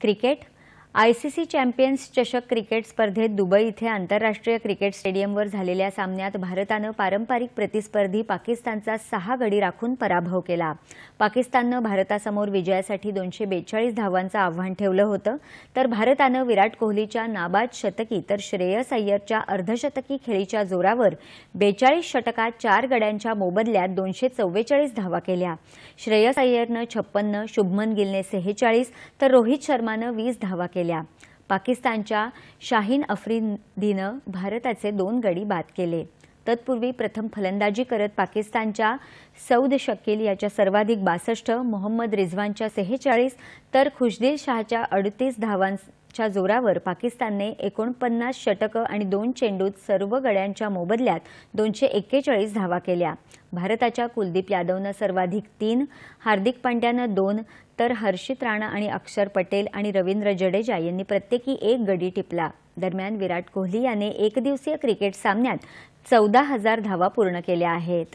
Cricket ICC champions चषक cricket स्पर्धेत Dubai इथे आंतरराष्ट्रीय क्रिकेट स्टेडियमवर झालेल्या सामन्यात भारतानं पारंपरिक प्रतिस्पर्धी पाकिस्तानचा सहा गडी राखून पराभव केला. पाकिस्ताननं भारतासमोर विजयासाठी दोनशे बेचाळीस धावांचं आव्हान ठेवलं होतं. तर भारतानं विराट कोहलीच्या नाबाद शतकी तर श्रेयस अय्यरच्या अर्धशतकी खेळीच्या जोरावर बेचाळीस षटकात चार गड्यांच्या मोबदल्यात दोनशे चव्वेचाळीस धावा केल्या. श्रेयस अय्यरनं छप्पन्न शुभमन गिलने सेहेचाळीस तर रोहित शर्मानं वीस धावा केल्या. पाकिस्तानच्या शाहीन अफ्रिदीनं भारताचे दोन गडी बाद केले. तत्पूर्वी प्रथम फलंदाजी करत पाकिस्तानच्या सौद शकील याच्या सर्वाधिक बासष्ट मोहम्मद रिझवानच्या सेहेचाळीस तर खुशदिल शहाच्या अडतीस धावांच्या जोरावर पाकिस्तानने एकोणपन्नास षटकं आणि दोन चेंडूत सर्व गड्यांच्या मोबदल्यात दोनशे एक्केचाळीस धावा केल्या. भारताच्या कुलदीप यादवनं सर्वाधिक तीन हार्दिक पांड्यानं दोन तर हर्षित राणा आणि अक्षर पटेल आणि रवींद्र जडेजा यांनी प्रत्येकी एक गडी टिपला. दरम्यान विराट कोहली याने एकदिवसीय क्रिकेट सामन्यात चौदा हजार धावा पूर्ण केल्या आहेत.